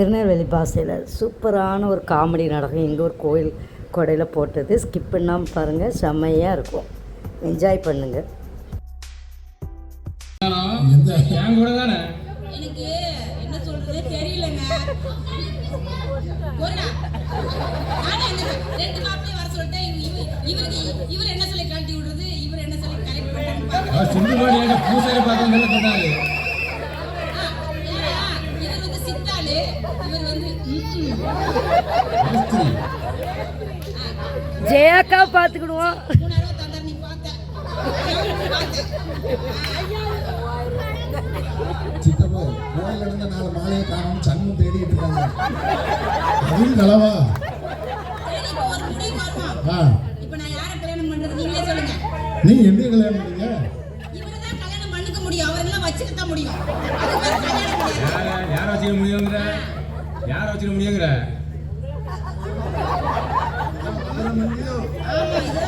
திருநெல்வேலி பாஷையில் சூப்பரான ஒரு காமெடி நாடகம் எங்கள் ஒரு கோயில் கொடையில் போட்டது. ஸ்கிப் பண்ணாமல் பாருங்கள் செம்மையாக இருக்கும். என்ஜாய் பண்ணுங்கள் எந்த? என் கூட தானே? எனக்கு என்ன சொல்றதே தெரியலங்க. போறா நானே இந்த ரெண்டு மாப்பிளையும் வர சொல்லிட்டேன். இவ- இவருக்கு இவர் என்ன சொல்லி கழட்டி விடுறது? இவர் என்ன சொல்லி பூசாரி பார்த்து நல்லா சொன்னாரு இவர் வந்து சித்தாளு இவர் வந்து ம்ம். ராத்திரி ஜெயாக்கா பார்த்துக்கிடுவோம் சித்தப்பா கோயில இருந்த நாலு மாலையை காணும் சண்மும் தேடிட்டு இருக்காங்க. அதுவும் சொல்லுங்க நீ என்ன கல்யாணம் பண்ணீங்க பண்ணிக்க முடியும். யார வச்சுக்க முடியுங்கிற?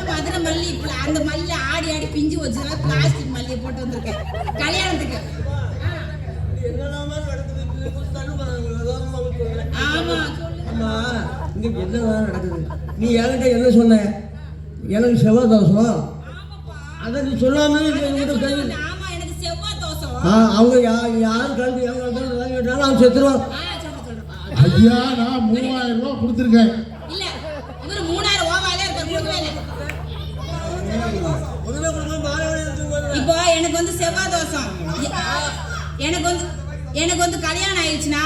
மதுரை மல்லி இப்ப அந்த மல்லி ஆடி ஆடி பிஞ்சு வச்சுதான் பிளாஸ்டிக் மல்லியை போட்டு வந்திருக்கேன். கல்யாணத்துக்கு. ஆமா. சொல்லு அம்மா இங்க என்னதான் நடக்குது? நீ என்கிட்ட என்ன சொன்ன? எனக்கு செவ்வாய் தோசம் அதை நீ சொல்லாம அவங்க யா யார் கல்வி அவங்க கல்வி வாங்கிட்டாலும் அவன் செத்துருவான். ஐயா நான் மூவாயிரம் ரூபாய் கொடுத்துருக்கேன். இல்ல இவர் மூணாயிரம் ஓவாலே இருக்கார் கொடுக்கவே இல்லை. இப்போ எனக்கு வந்து செவ்வாய் தோசம் எனக்கு வந்து எனக்கு வந்து கல்யாணம் ஆயிடுச்சுன்னா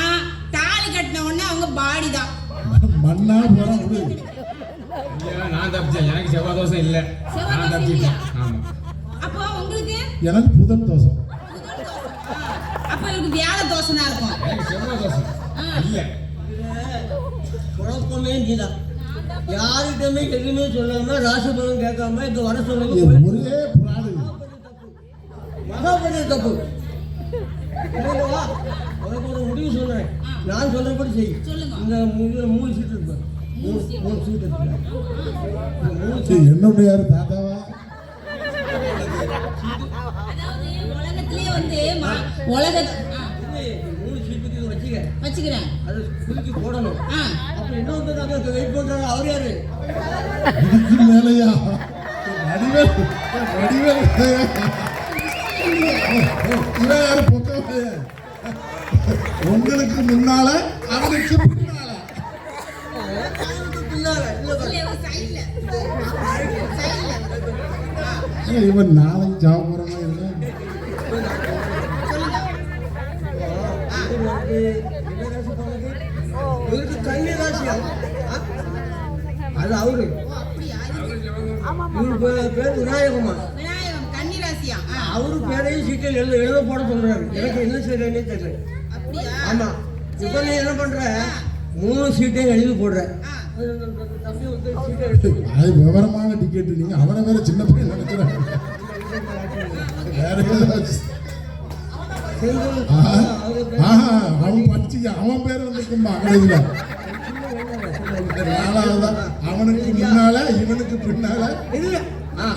தாலி கட்டின உடனே அவங்க பாடி தான். மண்ணா போற நான் தப்பிச்சேன். எனக்கு செவ்வாய் தோசை இல்ல. செவ்வாய் நான் தோசை இல்லையா? ஆமா. அப்போ உங்களுக்கு? எனக்கு புதன் தோசம் அப்ப இவருக்கு வியாழ தோசைனா இருக்கும். எனக்கு செவ்வாய் தோசை இல்ல. குழப்பமே நீதான். யார்கிட்டயுமே எதுவுமே சொல்லாம ராசி பலன் கேட்காம இங்க வர சொல்லுங்க. ஒரே பிராடு மகா பெரிய தப்பு? உனக்கு ஒரு முடிவு சொல்றேன். நான் சொல்றபடி செய். சொல்லுங்க. இந்த மூணு மூணு சீட் இருக்கு மூணு மூணு சீட் இருக்கு இந்த மூணு இது என்னுடைய யாரு தாத்தாவா? உலகத்திலே வந்து உலக வச்சுக்கிறேன். அது குலுக்கி போடணும். ஆ. அப்ப இன்னொருத்தர் அங்க வெயிட் பண்றாரு அவர் யாரு? இதுக்கு மேலையா? வடிவேல். வடிவேல். இவன் யாரு? பொக்க உங்களுக்கு முன்னால அவனுக்கு பின்னால. இவன் நாளைக்கு போறானா என்ன சொல்லுங்க இவருக்கு என்ன ராசி பாருங்க? இவருக்கு கன்னி ராசியா ஆ? அது அவரு. பேர் விநாயகமா அவரு பேரையும் சீட்டில் எழுத எழுத போட சொல்றாரு. எனக்கு என்ன செய்யறேன்னே தெரியல. ஆமா. இப்போ நீ என்ன பண்ற? மூணு சீட்டையும் எழுதி போடுற. அது வந்து விவரமான டிக்கெட் நீங்க அவனை வேற சின்ன பையன் நினைக்கிறான் அவன் படிச்சு அவன் பேர் வந்துருக்கும்பா கடைசியில. நாலாவதா? அவனுக்கு முன்னால இவனுக்கு பின்னால. இல்ல ஆ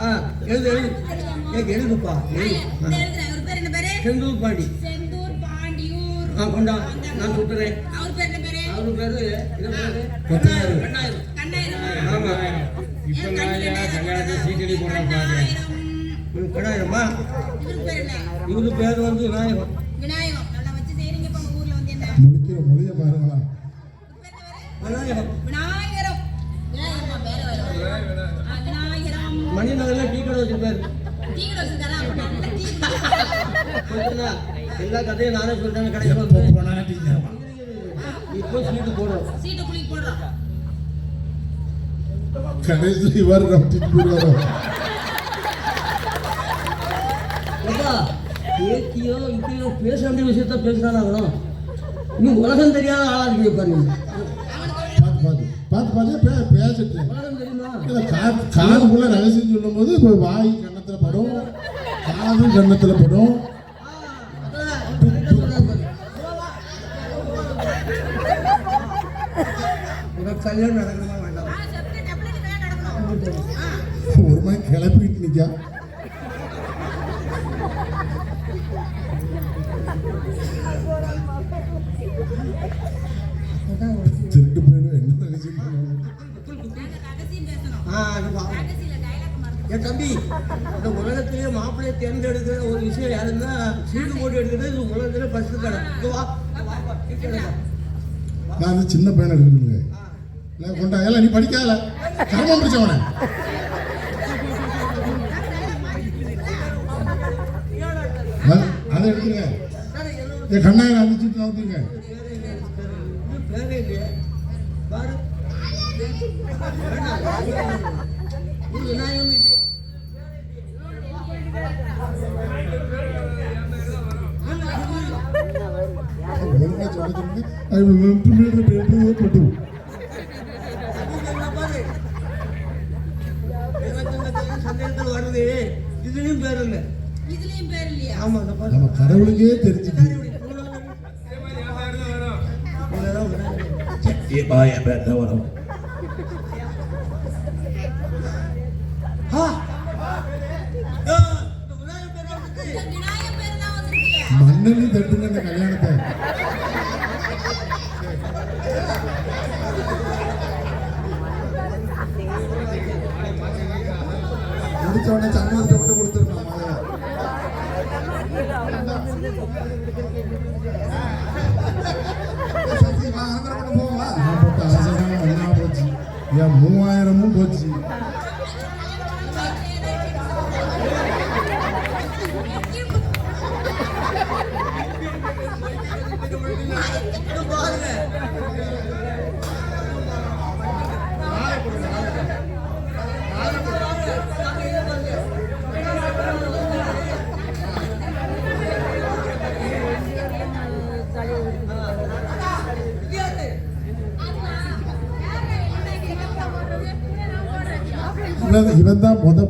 ஆ எழுது எழுது. ஏய், எழுதுப்பா செந்தூர் பாண்டி. செந்தூர் பாண்டியூர். ஆ கொண்டா. நான் சுட்டுறேன் அவர் பேர் என்ன பேரு? அவரு பேரு என்ன பேரு? கட்டாயம். கண்ணாயிரம் கண்ணாயிரம் ஆமா. இப்ப கல்யாணத்தை சீட்டடி போடுறேன் பாக்குறேன் இவரு கண்ணாயிரமா. இவருக்கு பேர் என்ன? இவரு பேர் வந்து விநாயகம் விநாயகம் எல்லா கதையும் நானே சொல்றேன் கடைக்கு எப்போ வந்து போனா டீச்சர்மா இப்போ சீட்டு போடுறோம் சீட்டு குளிக்கு போடுறோம் கடைசியில் இவர் ரப்பிட்டு போடுவாரோ ஏப்பா பேத்தியோ இப்படியோ பேச வேண்டிய விஷயத்த பேசுறானாகணும் இன்னும் உலகம் தெரியாத ஆளா இருக்கீங்க பாருங்க பார்த்து பார்த்து பே பேசிட்டு. இல்ல, கா- காதுக்குள்ள ரகசியம் சொல்லும்போது இப்போ வாய் கன்னத்துல படும் காது கன்னத்துல படும். கல்யாணம் நடக்கணுமா வேண்டாம்? ஒரு மாதிரி கிளப்பிட்டு நிக்கா. திருட்டு போயிடும் என்ன என் தம்பி இந்த உலகத்திலேயே மாப்பிள்ளையை தேர்ந்தெடுக்கிற ஒரு விஷயம் யாருன்னா சீட்டு போட்டு எடுக்கிறது இது உலகத்திலே ஃபர்ஸ்ட் கடை. நான் சின்ன பையனை எடுக்கணுங்க இல்லை கொண்டா ஏல நீ படிக்காத கர்மம் பிடிச்சவன அதை எடுத்துருங்க ஏ கண்ணாயிரம் அந்த வந்துருங்க நவுத்துங்க இது பேரே இல்லையே. பாரு. இது விநாயகம் இல்லையே. ஒழுங்கா இதுலயும் பேர் இல்லை இதுலயும் பேர் இல்லையா? ஆமா இந்த பாரு. நம்ம கடவுளுக்கே தெரிஞ்சுட்டு இதெல்லாம் விநாயகர். சத்தியமா என் பேர் தான் வரும் மண்ணெண்ணி தட்டுங்க இந்த கல்யாணத்தை. முடிச்ச உடனே மூவாயிரமும் போச்சு இவன் இவன் தான் முத